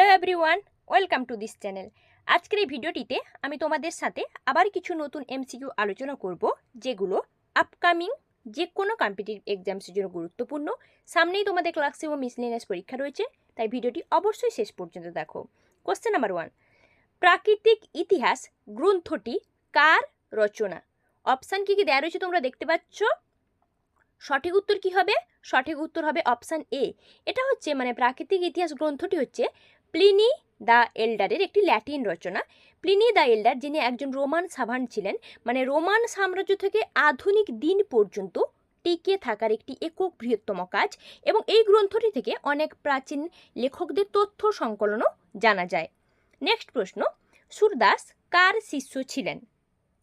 Hello everyone, welcome to this channel. আজকের এই ভিডিওটিতে আমি তোমাদের সাথে আবার কিছু নতুন এমসিকিউ আলোচনা করব, যেগুলো আপকামিং যে কোনো কম্পিটিটিভ এক্সামসের জন্য গুরুত্বপূর্ণ। সামনেই তোমাদের ক্লাসে ও মিসলিনিয়াস পরীক্ষা রয়েছে, তাই ভিডিওটি অবশ্যই শেষ পর্যন্ত দেখো। কোশ্চেন নাম্বার ওয়ান প্রাকৃতিক ইতিহাস গ্রন্থটি কার রচনা? অপশান কি কি দেওয়া রয়েছে তোমরা দেখতে পাচ্ছ? সঠিক উত্তর কি হবে? সঠিক উত্তর হবে অপশান এ এটা হচ্ছে মানে প্রাকৃতিক ইতিহাস গ্রন্থটি হচ্ছে প্লিনি দ্য এল্ডারের একটি ল্যাটিন রচনা। প্লিনি দ্য এল্ডার, যিনি একজন রোমান সাভান ছিলেন মানে রোমান সাম্রাজ্য থেকে আধুনিক দিন পর্যন্ত টিকে থাকার একটি একক বৃহত্তম কাজ এবং এই গ্রন্থটি থেকে অনেক প্রাচীন লেখকদের তথ্য সংকলনও জানা যায়। নেক্সট প্রশ্ন, সুরদাস কার শিষ্য ছিলেন?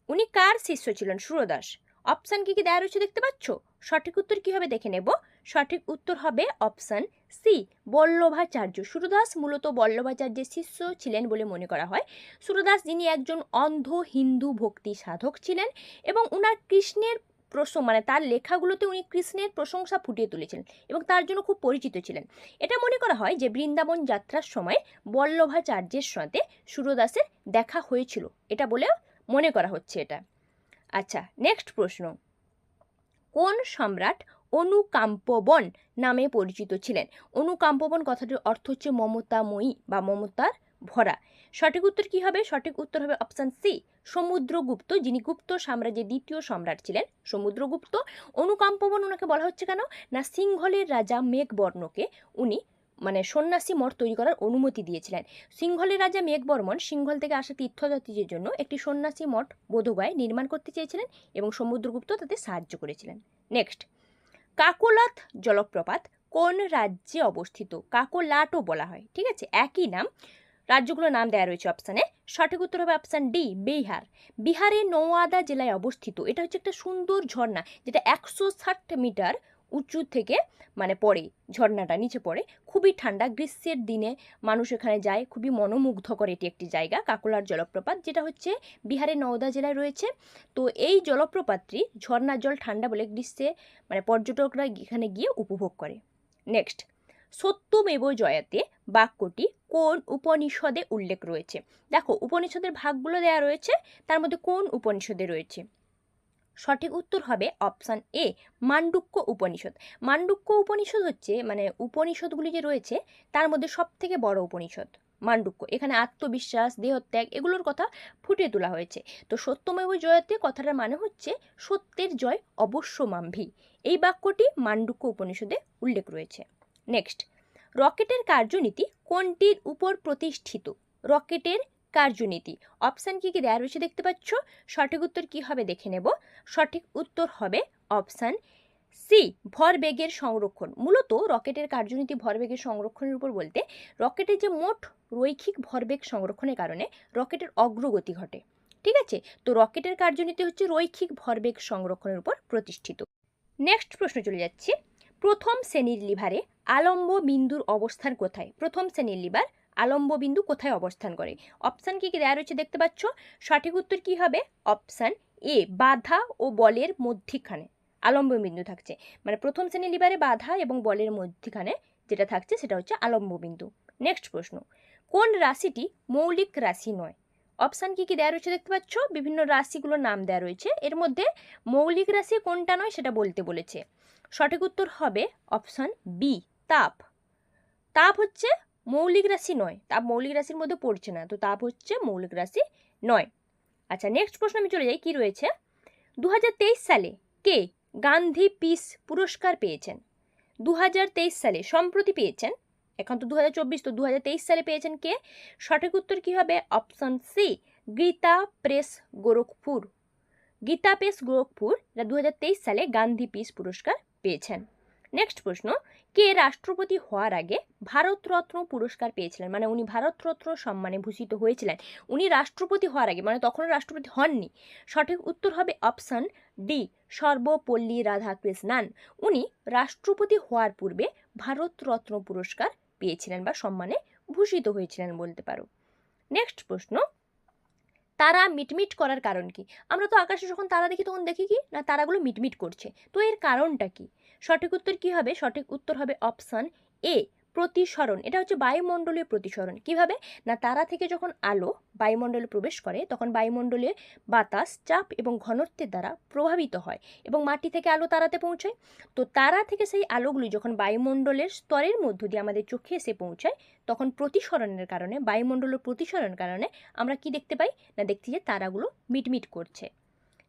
উনি কার শিষ্য ছিলেন? সুরদাস। অপশান কি কি দেওয়া রয়েছে দেখতে পাচ্ছ? সঠিক উত্তর কি হবে দেখে নেব? সঠিক উত্তর হবে অপশান সি বল্লভাচার্য। সুরদাস মূলত বল্লভাচার্যের শিষ্য ছিলেন বলে মনে করা হয়। সুরদাস যিনি একজন অন্ধ হিন্দু ভক্তি সাধক ছিলেন এবং উনার কৃষ্ণের প্রসঙ্গ মানে তার লেখাগুলোতে উনি কৃষ্ণের প্রশংসা ফুটিয়ে তুলেছিলেন এবং তার জন্য খুব পরিচিত ছিলেন। এটা মনে করা হয় যে বৃন্দাবন যাত্রার সময় বল্লভাচার্যের সাথে সুরদাসের দেখা হয়েছিল। এটা বলেও মনে করা হচ্ছে এটা। আচ্ছা নেক্সট প্রশ্ন। কোন সম্রাট অনুকাম্পবন নামে পরিচিত ছিলেন? অনুকাম্পবন কথাটির অর্থ হচ্ছে মমতাময়ী বা মমতার ভরা। সঠিক উত্তর কি হবে? সঠিক উত্তর হবে অপশান সি সমুদ্রগুপ্ত, যিনি গুপ্ত সাম্রাজ্যের দ্বিতীয় সম্রাট ছিলেন, সমুদ্রগুপ্ত। অনুকাম্পবন ওনাকে বলা হচ্ছে কেন? না, সিংহলের রাজা মেঘবর্ণকে উনি মানে সন্ন্যাসী মঠ তৈরি করার অনুমতি দিয়েছিলেন। সিংহলের রাজা মেঘবর্মন সিংহল থেকে আসা তীর্থযাত্রীদের জন্য একটি সন্ন্যাসী মঠ বোধগয়ায় নির্মাণ করতে চেয়েছিলেন এবং সমুদ্রগুপ্ত তাতে সাহায্য করেছিলেন। নেক্সট কাকোলাত জলপ্রপাত কোন রাজ্যে অবস্থিত? কাকোলাটও বলা হয়, ঠিক আছে? একই নাম, রাজ্যগুলোর নাম দেওয়া রয়েছে অপশানে সঠিক উত্তর হবে অপশান ডি বিহার। বিহারের নওয়াদা জেলায় অবস্থিত। এটা হচ্ছে একটা সুন্দর ঝর্ণা, যেটা একশো ষাট মিটার উঁচু থেকে মানে পড়ে, ঝর্ণাটা নিচে পড়ে, খুবই ঠান্ডা, গ্রীষ্মের দিনে মানুষ এখানে যায়, খুবই মনোমুগ্ধকর এটি একটি জায়গা, কাকুলার জলপ্রপাত, যেটা হচ্ছে বিহারের নওদা জেলায় রয়েছে। তো এই জলপ্রপাতটি ঝর্ণার জল ঠান্ডা বলে গ্রীষ্মে মানে পর্যটকরা এখানে গিয়ে উপভোগ করে। নেক্সট সত্যমেব জয়াতে বাক্যটি কোন উপনিষদে উল্লেখ রয়েছে? দেখো, উপনিষদের ভাগগুলো দেওয়া রয়েছে, তার মধ্যে কোন উপনিষদে রয়েছে? সঠিক উত্তর হবে অপশান এ, মান্ডুক্য উপনিষদ। মান্ডুক্য উপনিষদ হচ্ছে মানে উপনিষদগুলি যে রয়েছে, তার মধ্যে সব থেকে বড় উপনিষদ, মান্ডুক্য। এখানে আত্মবিশ্বাস, দেহত্যাগ এগুলোর কথা ফুটিয়ে তোলা হয়েছে। তো সত্যমেব জয়তে কথাটার মানে হচ্ছে, সত্যের জয় অবশ্য মাম্ভি এই বাক্যটি মান্ডুক্য উপনিষদে উল্লেখ রয়েছে। নেক্সট, রকেটের কার্যনীতি কোনটির উপর প্রতিষ্ঠিত? রকেটের কার্যনীতি। অপশান কি কি দেওয়া রয়েছে দেখতে পাচ্ছ? সঠিক উত্তর কি হবে দেখে নেব। সঠিক উত্তর হবে অপশান সি ভরবেগের সংরক্ষণ। মূলত রকেটের কার্যনীতি ভরবেগের সংরক্ষণের উপর বলতে রকেটের যে মোট রৈখিক ভরবেগ সংরক্ষণের কারণে রকেটের অগ্রগতি ঘটে। ঠিক আছে? তো রকেটের কার্যনীতি হচ্ছে রৈখিক ভরবেগ সংরক্ষণের উপর প্রতিষ্ঠিত। নেক্সট প্রশ্ন চলে যাচ্ছি। প্রথম শ্রেণির লিভারে আলম্ব বিন্দুর অবস্থান কোথায়? প্রথম শ্রেণির লিভার আলম্ব বিন্দু কোথায় অবস্থান করে? অপশান কি কি দেওয়া রয়েছে দেখতে পাচ্ছ? সঠিক উত্তর কি হবে? অপশান এ, বাধা ও বলের মধ্যিখানে আলম্ব বিন্দু থাকছে। মানে প্রথম শ্রেণি লিভারে বাধা এবং বলের মধ্যিখানে যেটা থাকছে সেটা হচ্ছে আলম্ব বিন্দু নেক্সট প্রশ্ন, কোন রাশিটি মৌলিক রাশি নয়? অপশান কি কি দেওয়া রয়েছে দেখতে পাচ্ছ? বিভিন্ন রাশিগুলোর নাম দেওয়া রয়েছে। এর মধ্যে মৌলিক রাশি কোনটা নয় সেটা বলতে বলেছে। সঠিক উত্তর হবে অপশান বি, তাপ। তাপ হচ্ছে মৌলিক রাশি নয়, তাপ মৌলিক রাশির মধ্যে পড়ছে না, তো তাপ হচ্ছে মৌলিক রাশি নয়। আচ্ছা নেক্সট প্রশ্ন আমি চলে যাই, কি রয়েছে? দু হাজার তেইশ সালে কে গান্ধী পিস পুরস্কার পেয়েছেন? দু হাজার তেইশ সালে সম্প্রতি পেয়েছেন, এখন তো দু হাজার চব্বিশ, তো দু হাজার তেইশ সালে পেয়েছেন কে? সঠিক উত্তর কী হবে? Option C Gita Press Gorakhpur. Gita Press Gorakhpur যা দু সালে গান্ধী পিস পুরস্কার পেয়েছেন। নেক্সট প্রশ্ন কে রাষ্ট্রপতি হওয়ার আগে ভারতরত্ন পুরস্কার পেয়েছিলেন? মানে উনি ভারতরত্ন সম্মানে ভূষিত হয়েছিলেন। উনি রাষ্ট্রপতি হওয়ার আগে মানে তখনও রাষ্ট্রপতি হননি। সঠিক উত্তর হবে অপশান ডি, সর্বপল্লী রাধাকৃষ্ণান। উনি রাষ্ট্রপতি হওয়ার পূর্বে ভারতরত্ন পুরস্কার পেয়েছিলেন বা সম্মানে ভূষিত হয়েছিলেন বলতে পারো। নেক্সট প্রশ্ন, তারা মিটমিট করার কারণ কি? আমরা তো আকাশে যখন তারা দেখি তখন দেখি কি? না, তারাগুলো মিটমিট করছে। তো এর কারণটা কি? সঠিক উত্তর কি হবে? সঠিক উত্তর হবে অপশান এ প্রতিসরণ। এটা হচ্ছে বায়ুমণ্ডলীয় প্রতিসরণ। কীভাবে? না, তারা থেকে যখন আলো বায়ুমণ্ডলে প্রবেশ করে, তখন বায়ুমণ্ডলে বাতাস, চাপ এবং ঘনত্বের দ্বারা প্রভাবিত হয় এবং মাটি থেকে আলো তারাতে পৌঁছায়। তো তারা থেকে সেই আলোগুলি যখন বায়ুমণ্ডলের স্তরের মধ্য দিয়ে আমাদের চোখে এসে পৌঁছায়, তখন প্রতিসরণের কারণে বায়ুমণ্ডলের প্রতিসরণের কারণে আমরা কি দেখতে পাই? না, দেখছি যে তারাগুলো মিটমিট করছে।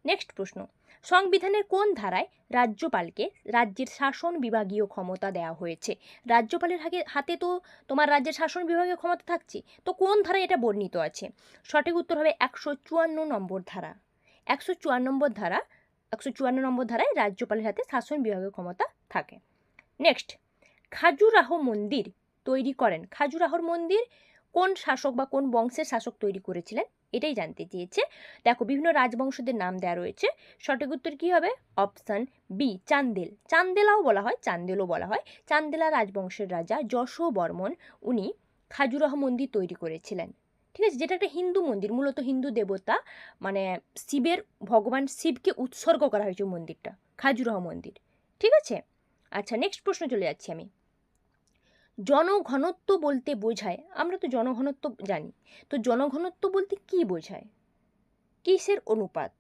নেক্সট প্রশ্ন। সংবিধানের কোন ধারায় রাজ্যপালকে রাজ্যের শাসন বিভাগীয় ক্ষমতা দেওয়া হয়েছে? রাজ্যপালের হাতে হাতে তো তোমার রাজ্যের শাসন বিভাগীয় ক্ষমতা থাকছে, তো কোন ধারায় এটা বর্ণিত আছে? সঠিক উত্তর হবে একশো চুয়ান্ন নম্বর ধারা। একশো চুয়ান্ন নম্বর ধারা, একশো চুয়ান্ন নম্বর ধারায় রাজ্যপালের হাতে শাসন বিভাগীয় ক্ষমতা থাকে। নেক্সট খাজুরাহ মন্দির তৈরি করেন। খাজুরাহর মন্দির কোন শাসক বা কোন বংশের শাসক তৈরি করেছিলেন? এটাই জানতে চেয়েছে। দেখো, বিভিন্ন রাজবংশদের নাম দেওয়া রয়েছে। সঠিক উত্তর কী হবে? Option B, Chandel. চান্দেলাও বলা হয়, চান্দেলও বলা হয়। চান্দেলা রাজবংশের রাজা যশো বর্মন, উনি খাজুরাহ মন্দির তৈরি করেছিলেন। ঠিক আছে? যেটা একটা হিন্দু মন্দির, মূলত হিন্দু দেবতা মানে শিবের, ভগবান শিবকে উৎসর্গ করা হয়েছে মন্দিরটা, খাজুরাহ মন্দির। ঠিক আছে? আচ্ছা নেক্সট প্রশ্ন চলে যাচ্ছি আমি। জনঘনত্ব বলতে বোঝায়। আমরা তো জনঘনত্ব জানি। তো জনঘনত্ব বলতে কি বোঝায়? কিসের অনুপাত?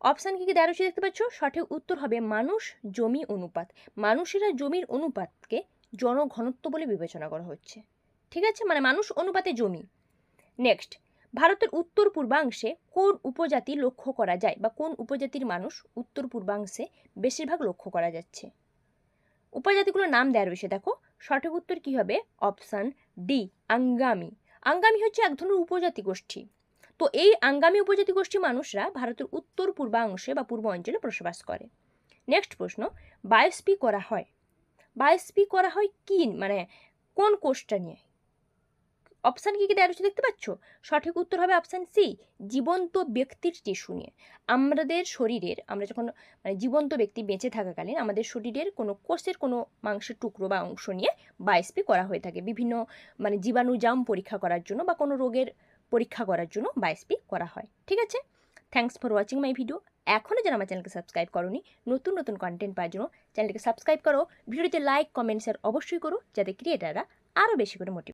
অপশান কি কি দেওয়া রয়েছে দেখতে পাচ্ছ? সঠিক উত্তর হবে মানুষ, জমি, অনুপাত। মানুষেরা জমির অনুপাতকে জনঘনত্ব বলে বিবেচনা করা হচ্ছে। ঠিক আছে? মানে মানুষ, অনুপাতে জমি। নেক্সট, ভারতের উত্তর পূর্বাংশে কোন উপজাতি লক্ষ্য করা যায় বা কোন উপজাতির মানুষ উত্তর পূর্বাংশে বেশিরভাগ লক্ষ্য করা যাচ্ছে? উপজাতিগুলোর নাম দেওয়া রয়েছে, দেখো। সঠিক উত্তর কী হবে? Option D, Angami. আঙ্গামি হচ্ছে এক ধরনের উপজাতি গোষ্ঠী। তো এই আঙ্গামি উপজাতি গোষ্ঠী মানুষরা ভারতের উত্তর পূর্বাংশে বা পূর্ব অঞ্চলে বসবাস করে। নেক্সট প্রশ্ন বায়োস্পি করা হয়। বায়োস্পি করা হয় কি? মানে কোন কোষটা নিয়ে? অপশান কী কী দেওয়া রয়েছে দেখতে পাচ্ছ? সঠিক উত্তর হবে অপশান সি জীবন্ত ব্যক্তির টিস্যু নিয়ে। আমাদের শরীরের, আমরা যখন মানে জীবন্ত ব্যক্তি বেঁচে থাকাকালীন আমাদের শরীরের কোনো কোষের কোনো মাংসের টুকরো বা অংশ নিয়ে বায়োস্পি করা হয়ে থাকে। বিভিন্ন মানে জীবাণুজাম পরীক্ষা করার জন্য বা কোনো রোগের পরীক্ষা করার জন্য বায়োস্পি করা হয়। ঠিক আছে? Thanks for watching my video এখনও যারা আমার চ্যানেলকে সাবস্ক্রাইব করোনি, নতুন নতুন কন্টেন্ট পাওয়ার জন্য চ্যানেলকে সাবস্ক্রাইব করো। ভিডিওতে লাইক কমেন্ট শেয়ার অবশ্যই করো, যাতে ক্রিয়েটাররা আরও বেশি করে মোটিভ